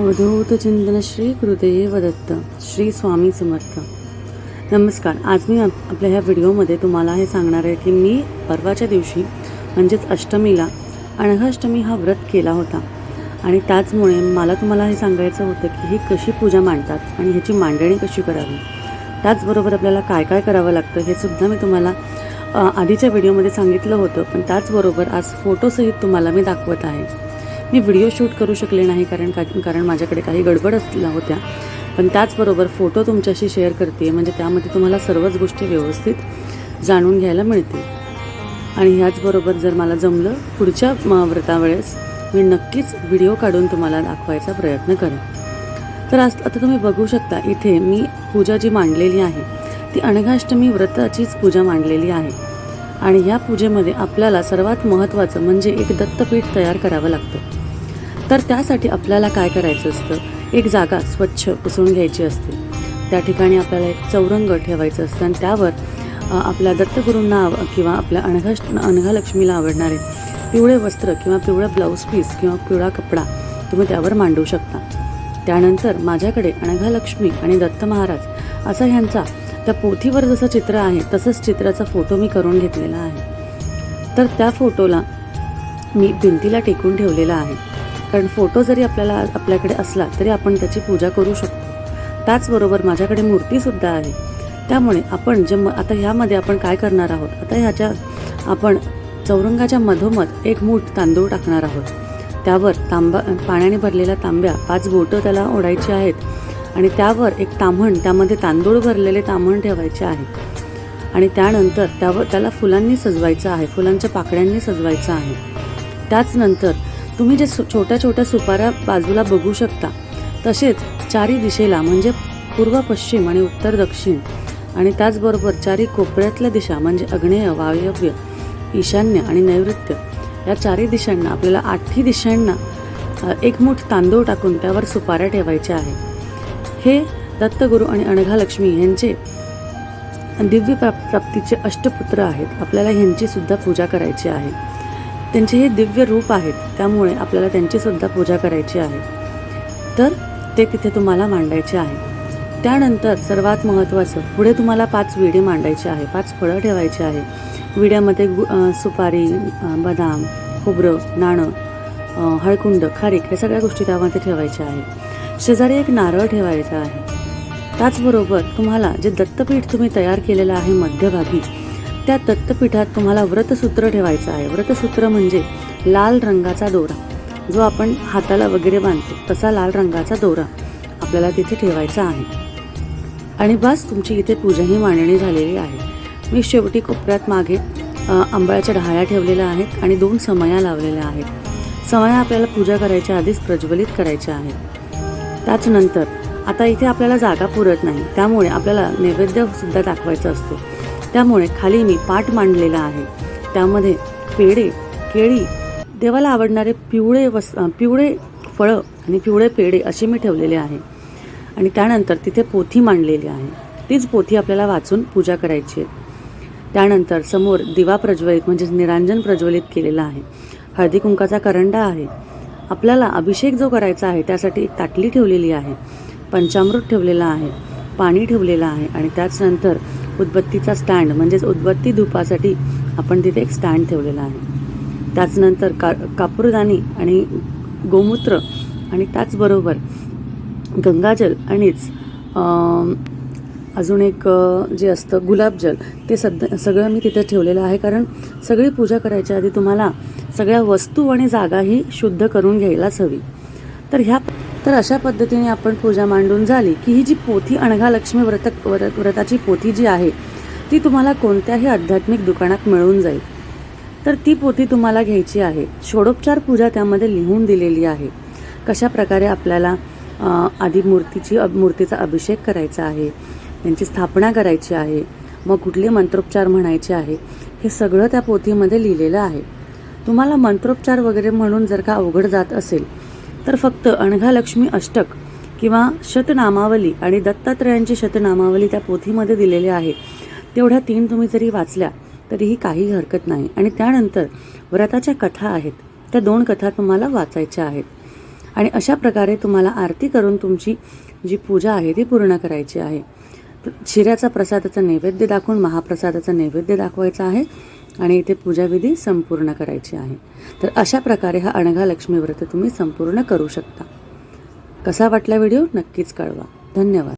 अवधूतचिंतन श्री गुरुदेव दत्त श्री स्वामी समर्थ नमस्कार. आज मी आप- आपल्या ह्या व्हिडिओमध्ये तुम्हाला हे सांगणार आहे की मी परवाच्या दिवशी म्हणजेच अष्टमीला अनघाष्टमी हा व्रत केला होता. आणि त्याचमुळे मला तुम्हाला हे सांगायचं होतं की ही कशी पूजा मांडतात आणि ह्याची मांडणी कशी करावी? त्याचबरोबर आपल्याला काय काय करावं लागतं हे सुद्धा मी तुम्हाला आधीच्या व्हिडिओमध्ये सांगितलं होतं. पण त्याचबरोबर आज फोटोसहित तुम्हाला मी दाखवत आहे. मी व्हिडिओ शूट करू शकले नाही कारण का- कारण माझ्याकडे काही गडबड असल्या होत्या. पण त्याचबरोबर फोटो तुमच्याशी शेअर करते म्हणजे त्यामध्ये तुम्हाला सर्वच गोष्टी व्यवस्थित जाणून घ्यायला मिळतील. आणि ह्याचबरोबर जर मला जमलं पुढच्या व्रतावेळेस मी नक्कीच व्हिडिओ काढून तुम्हाला दाखवायचा प्रयत्न करेन. तर आज आता तुम्ही बघू शकता इथे मी पूजा जी मांडलेली आहे ती अनघाष्टमी व्रताचीच पूजा मांडलेली आहे. आणि ह्या पूजेमध्ये आपल्याला सर्वात महत्त्वाचं म्हणजे एक दत्तपीठ तयार करावं लागतं. तर त्यासाठी आपल्याला काय करायचं असतं? एक जागा स्वच्छ पुसून घ्यायची असते. त्या ठिकाणी आपल्याला एक चौरंग ठेवायचं असतं आणि त्यावर आपल्या दत्तगुरूंना आव- किंवा आपल्या अनघा अनघालक्ष्मीला आवडणारे पिवळे वस्त्र किंवा पिवळं ब्लाऊज पीस किंवा पिवळा कपडा तुम्ही त्यावर मांडू शकता. त्यानंतर माझ्याकडे अनघालक्ष्मी आणि दत्त महाराज असा ह्यांचा त्या पोथीवर जसं चित्र आहे तसंच चित्राचा फोटो मी करून घेतलेला आहे. तर त्या फोटोला मी भिंतीला टेकून ठेवलेला आहे. कारण फोटो जरी आपल्याला आपल्याकडे असला तरी आपण त्याची पूजा करू शकतो. त्याचबरोबर माझ्याकडे मूर्तीसुद्धा आहे. त्यामुळे आपण जे म आता ह्यामध्ये आपण काय करणार आहोत? आता ह्याच्या आपण चौरंगाच्या मधोमध एक मूठ तांदूळ टाकणार आहोत. त्यावर तांबा पाण्याने भरलेल्या तांब्या पाच बोटं त्याला ओढायची आहेत आणि त्यावर एक ताम्हण त्यामध्ये तांदूळ भरलेले ताम्हण ठेवायचे आहे. आणि त्यानंतर त्यावर त्याला फुलांनी सजवायचं आहे फुलांच्या पाकळ्यांनी सजवायचं आहे. त्याचनंतर तुम्ही जे सु- छोट्या छोट्या सुपाऱ्या बाजूला बघू शकता तसेच चारी दिशेला म्हणजे पूर्व पश्चिम आणि उत्तर दक्षिण आणि त्याचबरोबर चारी कोपऱ्यातल्या दिशा म्हणजे अग्नेय वायव्य ईशान्य आणि नैऋत्य या चारही दिशांना आपल्याला आठही दिशांना एक मोठ तांदूळ टाकून त्यावर सुपाऱ्या ठेवायच्या आहे हे दत्तगुरू आणि अणघालक्ष्मी यांचे दिव्य प्राप्तीचे अष्टपुत्र आहेत. आपल्याला यांची सुद्धा पूजा करायची आहे. त्यांचे हे दिव्य रूप आहेत त्यामुळे आपल्याला त्यांची सुद्धा पूजा करायची आहे. तर ते तिथे तुम्हाला मांडायचे आहे. त्यानंतर सर्वात महत्त्वाचं पुढे तुम्हाला पाच विडे मांडायचे आहे पाच फळं ठेवायची आहे. विड्यामध्ये गु सुपारी बदाम खोबरं नाणं हळकुंड खारीक या सगळ्या गोष्टी त्यामध्ये ठेवायच्या आहेत शेजारी एक नारळ ठेवायचा आहे. त्याचबरोबर तुम्हाला जे दत्तपीठ तुम्ही तयार केलेलं आहे मध्यभागी त्या दत्तपीठात तुम्हाला व्रतसूत्र ठेवायचं आहे. व्रतसूत्र म्हणजे लाल रंगाचा दोरा जो आपण हाताला वगैरे बांधतो. तसा लाल रंगाचा दोरा आपल्याला तिथे ठेवायचा आहे. आणि बस तुमची इथे पूजाही मांडणी झालेली आहे. मी शेवटी कोपऱ्यात मागे आंबळ्याच्या ढाळ्या ठेवलेल्या आहेत आणि दोन समया लावलेल्या आहेत. समया आपल्याला पूजा करायच्या आधीच प्रज्वलित करायच्या आहेत. त्याचनंतर आता इथे आपल्याला जागा पुरत नाही. त्यामुळे आपल्याला नैवेद्यसुद्धा दाखवायचा असतो. त्यामुळे खाली मी पाट मांडलेला आहे. त्यामध्ये पेढे केळी देवाला आवडणारे पिवळे वस पिवळे फळं आणि पिवळे पेढे असे मी ठेवलेले आहे. आणि त्यानंतर तिथे पोथी मांडलेली आहे. तीच पोथी आपल्याला वाचून पूजा करायची आहे. त्यानंतर समोर दिवा प्रज्वलित म्हणजेच निरांजन प्रज्वलित केलेला आहे. हळदी कुंकाचा करंडा आहे. आपल्याला अभिषेक जो करायचा आहे त्यासाठी एक ताटली ठेवलेली आहे. पंचामृत ठेवलेला आहे. पाणी ठेवलेलं आहे. आणि त्याचनंतर उदबत्तीचा स्टँड म्हणजेच उदबत्ती धुपासाठी आपण तिथे एक स्टँड ठेवलेला आहे. त्याचनंतर का कापूरदानी आणि गोमूत्र आणि त्याचबरोबर गंगाजल आणिच अजून एक जे असतं गुलाबजल ते सध्या सगळं मी तिथे ठेवलेलं आहे. कारण सगळी पूजा करायच्या आधी तुम्हाला सगळ्या वस्तू आणि जागाही शुद्ध करून घ्यायलाच हवी. तर ह्या तर अशा पद्धतीने आपण पूजा मांडून झाली की ही जी पोथी अणघा लक्ष्मी व्रत व्रत व्रताची पोथी जी आहे ती तुम्हाला कोणत्याही आध्यात्मिक दुकानात मिळून जाईल. तर ती पोथी तुम्हाला घ्यायची आहे. षोडोपचार पूजा त्यामध्ये लिहून दिलेली आहे. कशा प्रकारे आपल्याला आधी मूर्तीची मूर्तीचा अभिषेक करायचा आहे त्यांची स्थापना करायची आहे मग कुठले मंत्रोपचार म्हणायचे आहे हे सगळं त्या पोथीमध्ये लिहिलेलं आहे. तुम्हाला मंत्रोपचार वगैरे म्हणून जर का अवघड जात असेल तर फक्त अणघालक्ष्मी अष्टक किंवा शतनामावली आणि दत्तात्रयांची शतनामावली त्या पोथीमध्ये दिलेली आहे तेवढ्या तीन तुम्ही जरी वाचल्या तरीही काही हरकत नाही. आणि त्यानंतर व्रताच्या कथा आहेत. त्या दोन कथा तुम्हाला वाचायच्या आहेत. आणि अशा प्रकारे तुम्हाला आरती करून तुमची जी पूजा आहे ती पूर्ण करायची आहे. शिऱ्याचा प्रसादाचा नैवेद्य दाखवून महाप्रसादाचा नैवेद्य दाखवायचा आहे. आणि इथे पूजाविधी संपूर्ण करायची आहे. तर अशा प्रकारे हा अणघा लक्ष्मी व्रत तुम्ही संपूर्ण करू शकता. कसा वाटला व्हिडिओ? नक्कीच कळवा. धन्यवाद.